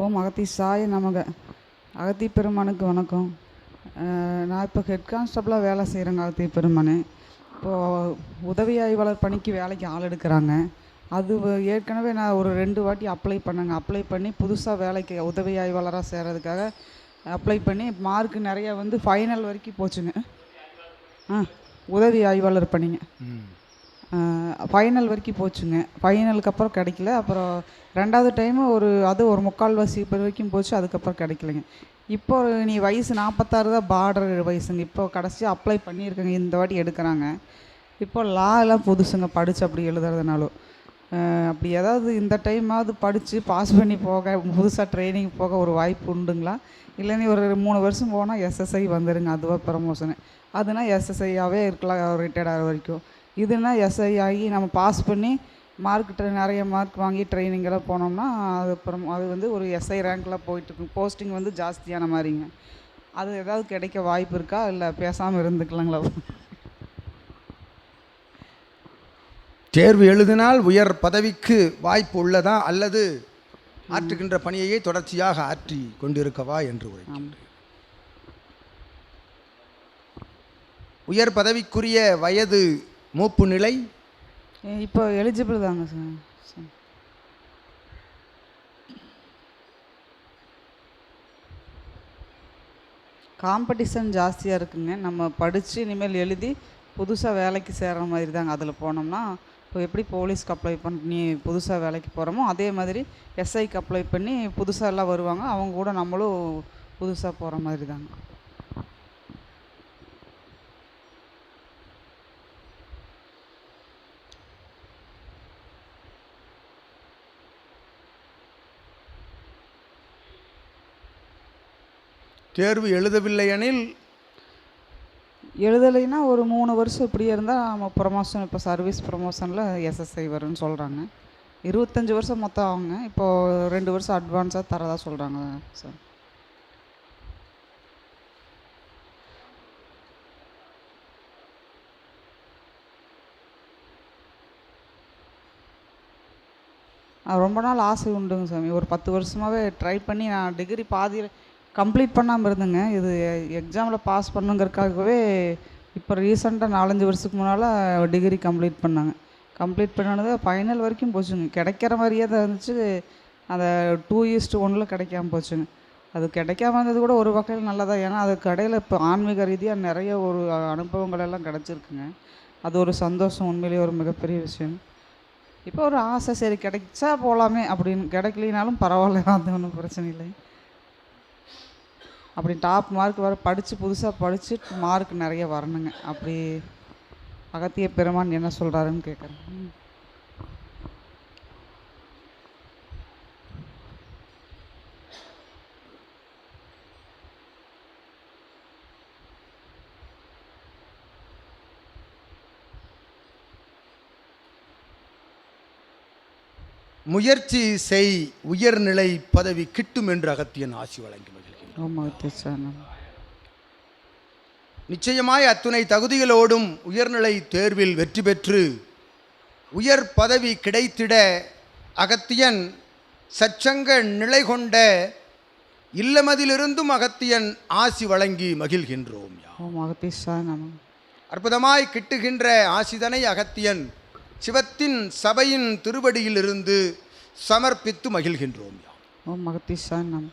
ஓம் அகத்தி சாய நமக. அகத்தி பெருமானுக்கு வணக்கம் நான் இப்போ ஹெட் கான்ஸ்டபிளாக வேலை செய்கிறேங்க அகத்தி பெருமானு இப்போது உதவி ஆய்வாளர் பணிக்கு வேலைக்கு ஆள் எடுக்கிறாங்க. அது ஏற்கனவே நான் ஒரு ரெண்டு வாட்டி அப்ளை பண்ணேங்க. அப்ளை பண்ணி புதுசாக வேலைக்கு உதவி ஆய்வாளராக சேர்கிறதுக்காக அப்ளை பண்ணி மார்க் நிறைய வந்து ஃபைனல் வரைக்கும் போச்சுங்க. ஆ உதவி ஆய்வாளர் பணிங்க. ஃபைனல் வரைக்கும் போச்சுங்க. ஃபைனலுக்கு அப்புறம் கிடைக்கல. அப்புறம் ரெண்டாவது டைமு ஒரு அது ஒரு முக்கால்வாசி இப்போ வரைக்கும் போச்சு அதுக்கப்புறம் கிடைக்கலங்க. இப்போ நீ வயசு நாற்பத்தாறு தான் பார்டர் வயசுங்க. இப்போ கடைசியாக அப்ளை பண்ணியிருக்கேங்க. இந்த வாட்டி எடுக்கிறாங்க. இப்போ லா எல்லாம் புதுசுங்க. படித்து அப்படி எழுதுறதுனாலும். அப்படி ஏதாவது இந்த டைமாவது படித்து பாஸ் பண்ணி போக புதுசாக ட்ரைனிங் போக ஒரு வாய்ப்பு உண்டுங்களா? இல்லைன்னு ஒரு மூணு வருஷம் போனால் எஸ்எஸ்ஐ வந்துடுங்க அதுவாக ப்ரமோஷனு அதுனால் எஸ்எஸ்ஐயாகவே இருக்கலாம். ரிட்டையர்ட் ஆகிற வரைக்கும். இதுனா எஸ்ஐ ஆகி நம்ம பாஸ் பண்ணி மார்க் நிறைய மார்க் வாங்கி ட்ரைனிங் எல்லாம் போனோம்னா அது அப்புறம் அது வந்து ஒரு எஸ்ஐ ரேங்க்கில் போயிட்டுருக்கு போஸ்டிங் வந்து ஜாஸ்தியான மாதிரிங்க. அது ஏதாவது கிடைக்க வாய்ப்பு இருக்கா? இல்லை பேசாமல் இருந்துக்கலாங்களா? தேர்வு எழுதினால் உயர் பதவிக்கு வாய்ப்பு உள்ளதா? அல்லது ஆற்றுகின்ற பணியையே தொடர்ச்சியாக ஆற்றி கொண்டிருக்கவா என்று உரைக்கின்றேன். உயர் பதவிக்குரிய வயது மூப்பு நிலை? இப்போ எலிஜிபிள் தாங்க சார். காம்படிஷன் ஜாஸ்தியாக இருக்குங்க. நம்ம படித்து இனிமேல் எழுதி புதுசாக வேலைக்கு சேர்கிற மாதிரி தாங்க அதில் போனோம்னா இப்போ எப்படி போலீஸ்க்கு அப்ளை பண்ணி புதுசாக வேலைக்கு போகிறோமோ அதே மாதிரி எஸ்ஐக்கு அப்ளை பண்ணி புதுசாக எல்லாம் வருவாங்க. அவங்க கூட நம்மளும் புதுசாக போகிற மாதிரி தாங்க. தேர்வு எழுதவில்லை எனில் எழுதலைன்னா ஒரு மூணு வருஷம் இப்படியே இருந்தால் நம்ம ப்ரொமோஷன் இப்போ சர்வீஸ் ப்ரொமோஷனில் எஸ்எஸ்ஐ வரும்னு சொல்கிறாங்க இருபத்தஞ்சி வருஷம் மொத்தம் ஆகுங்க. இப்போது ரெண்டு வருஷம் அட்வான்ஸாக தரதா சொல்கிறாங்க சார் ரொம்ப நாள் ஆசை உண்டுங்க சாமி. ஒரு பத்து வருஷமாகவே ட்ரை பண்ணி நான் டிகிரி பாதியில் கம்ப்ளீட் பண்ணாமல் இருந்தேங்க. இது எக்ஸாமில் பாஸ் பண்ணுங்கிறதுக்காகவே இப்போ ரீசெண்டாக நாலஞ்சு வருஷத்துக்கு முன்னால் டிகிரி கம்ப்ளீட் பண்ணாங்க. கம்ப்ளீட் பண்ணது ஃபைனல் வரைக்கும் போச்சுங்க. கிடைக்கிற மாதிரியே தான் இருந்துச்சு. அந்த டூ ஈஸ்ட் ஒன்றில் கிடைக்காம போச்சுங்க. அது கிடைக்காம இருந்தது கூட ஒரு வகையில் நல்லதாக ஏன்னா அது கடையில் இப்போ ஆன்மீக ரீதியாக நிறைய ஒரு அனுபவங்கள் எல்லாம் கிடச்சிருக்குங்க. அது ஒரு சந்தோஷம் உண்மையிலேயே ஒரு மிகப்பெரிய விஷயம். இப்போ ஒரு ஆசை சரி கிடைச்சா போகலாமே அப்படின்னு கிடைக்கலினாலும் பரவாயில்ல அது ஒன்றும் பிரச்சனை இல்லை. அப்படி டாப் மார்க் வர படித்து புதுசாக படித்து மார்க் நிறைய வரணுங்க. அப்படி அகத்திய பெருமான் என்ன சொல்கிறாருன்னு கேட்குறேன் முயற்சி செய் உயர்நிலை பதவி கிட்டும் என்று அகத்தியன் ஆசி வழங்கி மகிழ்கிறேன் நிச்சயமாய் அத்துணை தகுதிகளோடும் உயர்நிலை தேர்வில் வெற்றி பெற்று உயர் பதவி கிடைத்திட அகத்தியன் சச்சங்க நிலை கொண்ட இல்லமதிலிருந்தும் அகத்தியன் ஆசி வழங்கி மகிழ்கின்றோம் அற்புதமாய் கிட்டுகின்ற ஆசிதனை அகத்தியன் சிவத்தின் சபையின் திருவடியிலிருந்து சமர்ப்பித்து மகிழ்கின்றோம் யாம். ஓம் அகத்திய சரணம்